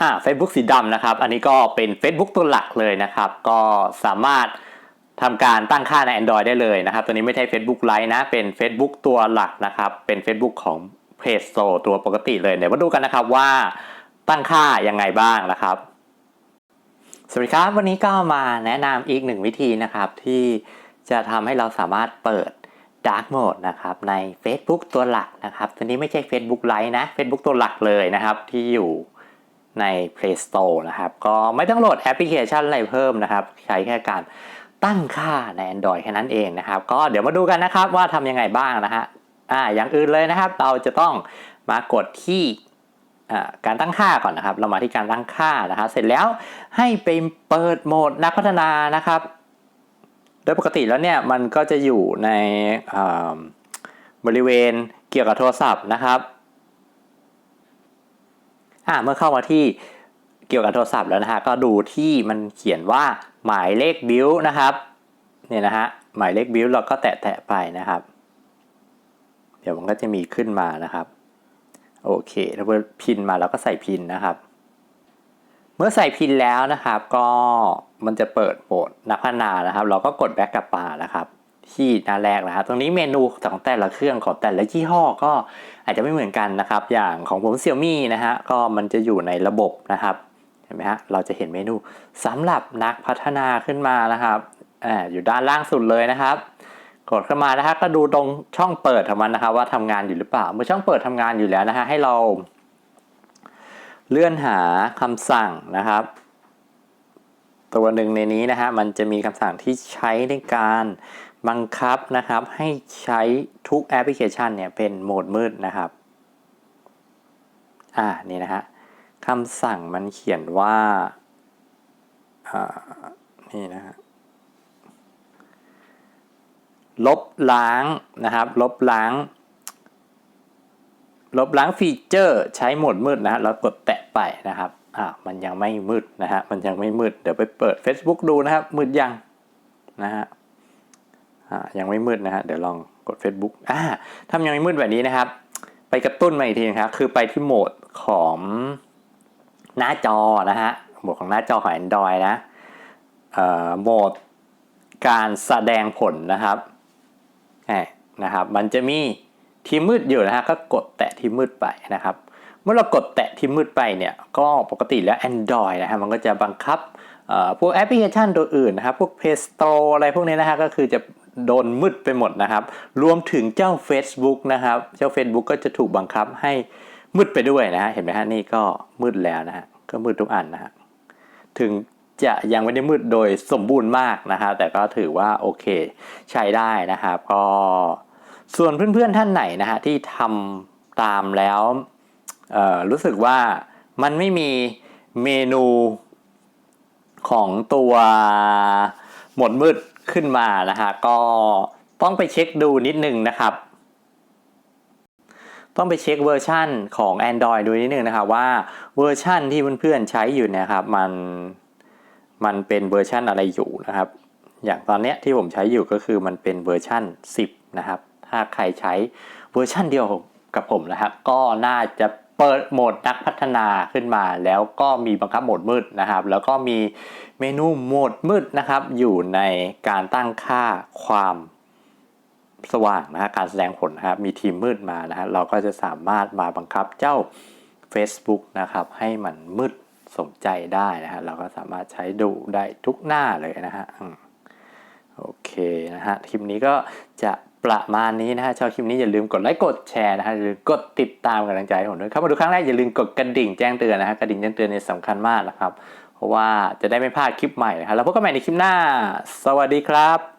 อ่า Facebook สีดำนะครับ อันนี้ก็เป็น Facebook ตัวหลักเลยนะครับ ก็สามารถทำการตั้งค่าใน Android ได้เลยนะครับ ตัวนี้ไม่ใช่ Facebook Lite นะ เป็น Facebook ตัวหลักนะครับ เป็น Facebook ของ Play Store ตัวปกติเลย เดี๋ยวมาดูกันนะครับว่าตั้งค่ายังไงบ้างนะครับ สวัสดีครับ วันนี้ก็มาแนะนำอีกหนึ่งวิธีนะครับที่จะทำให้เราสามารถเปิด Dark Mode นะครับใน Facebook ตัวหลักนะครับ ตัวนี้ไม่ใช่ Facebook Lite นะ Facebook ตัวหลักเลยนะครับที่อยู่ ใน Play Store นะครับ ก็ไม่ต้องโหลดแอปพลิเคชันอะไรเพิ่มนะครับ ใช้แค่การตั้งค่าใน Android แค่นั้นเองนะครับ ก็เดี๋ยวมาดูกันนะครับว่าทำยังไงบ้างนะฮะอ่าอย่างอื่นเลยนะครับ เราจะต้องมากดที่การตั้งค่าก่อนนะครับ เรามาที่การตั้งค่านะครับ เสร็จแล้วให้ไปเปิดโหมดนักพัฒนานะครับ โดยปกติแล้วเนี่ยมันก็จะอยู่ในบริเวณเกี่ยวกับโทรศัพท์นะครับ อ่าเมื่อเข้ามาที่เกี่ยวกับโทรศัพท์แล้วนะฮะก็ดูที่มันเขียนว่าหมายเลขบิลนะครับเนี่ยนะฮะหมายเลขบิลเราก็แตะแตะๆไปนะครับ เดี๋ยวมันก็จะมีขึ้นมานะครับ โอเคถ้าเปิดพินมาเราก็ใส่พินนะครับ เมื่อใส่พินแล้วนะครับ ก็มันจะเปิดโหมดนักพัฒนานะครับ เราก็กดแบ็กกลับมานะครับ ที่หน้าแรกนะครับตรงนี้เมนูของแต่ละเครื่องของแต่ละยี่ห้อก็อาจจะไม่เหมือนกันนะครับ อย่างของผมเซี่ยมี่นะฮะก็มันจะอยู่ในระบบนะครับเห็นไหมฮะเราจะเห็นเมนูสำหรับนักพัฒนาขึ้นมานะครับอ่าอยู่ด้านล่างสุดเลยนะครับ กดเข้ามานะครับก็ดูตรงช่องเปิดของมันนะครับ ว่าทำงานอยู่หรือเปล่าเมื่อช่องเปิดทำงานอยู่แล้วนะฮะให้เรา เลื่อนหาคำสั่งนะครับตัวหนึ่งในนี้นะฮะมันจะมีคำสั่งที่ใช้ในการ บังคับนะครับให้ใช้ทุกแอปพลิเคชันเนี่ยเป็นโหมดมืดนะครับ อ่า นี่นะฮะคำสั่งมันเขียนว่า อ่า นี่นะฮะลบล้างนะครับ ลบล้าง ลบล้างฟีเจอร์ใช้โหมดมืดนะฮะเรากดแตะไปนะครับอ่ามันยังไม่มืดนะฮะ มันยังไม่มืด เดี๋ยวไปเปิด Facebook ดูนะครับ มืดยังนะฮะ ยังไม่มืดนะฮะเดี๋ยวลองกด Facebook อ่าถ้ายังไม่มืดแบบนี้นะครับ ไปกระตุ้นมาอีกทีนะครับคือไปที่โหมดของหน้าจอนะฮะโหมดของหน้าจอของ Android นะโหมดการแสดงผลนะครับนะครับ มันจะมีที่มืดอยู่นะฮะก็กดแตะที่มืดไปนะครับ เมื่อเรากดแตะที่มืดไปเนี่ยก็ปกติแล้ว Android นะฮะมันก็จะบังคับพวกแอปพลิเคชันตัวอื่นนะครับ พวก Play Store อะไรพวกนี้นะฮะก็คือจะ โดนมืดไปหมดนะครับ รวมถึงเจ้า Facebook นะครับ เจ้า Facebook ก็จะถูกบังคับให้มืดไปด้วยนะฮะเห็นไหมฮะนี่ก็มืดแล้วนะฮะก็มืดทุกอันนะฮะถึงจะยังไม่ได้มืดโดยสมบูรณ์มากนะฮะแต่ก็ถือว่าโอเคใช้ได้นะครับก็ส่วนเพื่อนๆท่านไหนนะฮะที่ทำตามแล้วรู้สึกว่ามันไม่มีเมนูของตัวหมดมืด ขึ้นมานะฮะก็ต้องไปเช็คดูนิดนึงนะครับ ต้องไปเช็คเวอร์ชั่นของ Android ดูนิดนึงนะครับว่าเวอร์ชั่นที่เพื่อนๆใช้อยู่นะครับมันมันเป็นเวอร์ชั่นอะไรอยู่นะครับ อย่างตอนเนี้ยที่ผมใช้อยู่ก็คือมันเป็นเวอร์ชั่น10 นะครับ ถ้าใครใช้เวอร์ชั่นเดียวกับผมนะครับ ก็น่าจะ เปิดโหมดนักพัฒนาขึ้นมา แล้วก็มีบังคับโหมดมืดนะครับ แล้วก็มีเมนูโหมดมืดนะครับ อยู่ในการตั้งค่าความสว่างนะฮะการแสดงผลนะครับมีทีมมืดมานะฮะเราก็จะสามารถมาบังคับเจ้า Facebook นะครับ ให้มันมืดสมใจได้นะฮะเราก็สามารถใช้ดูได้ทุกหน้าเลยนะฮะโอเคนะฮะคลิปนี้ก็จะ ประมาณนี้นะฮะชอบคลิปนี้อย่าลืมกดไลค์กดแชร์นะฮะอย่าลืมกดติดตามกำลังใจให้ผมด้วยครับมาดูครั้งแรกอย่าลืมกดกระดิ่งแจ้งเตือนนะฮะกระดิ่งแจ้งเตือนเนี่ยสำคัญมากนะครับ เพราะว่าจะได้ไม่พลาดคลิปใหม่นะครับแล้วพบกันใหม่ในคลิปหน้า สวัสดีครับ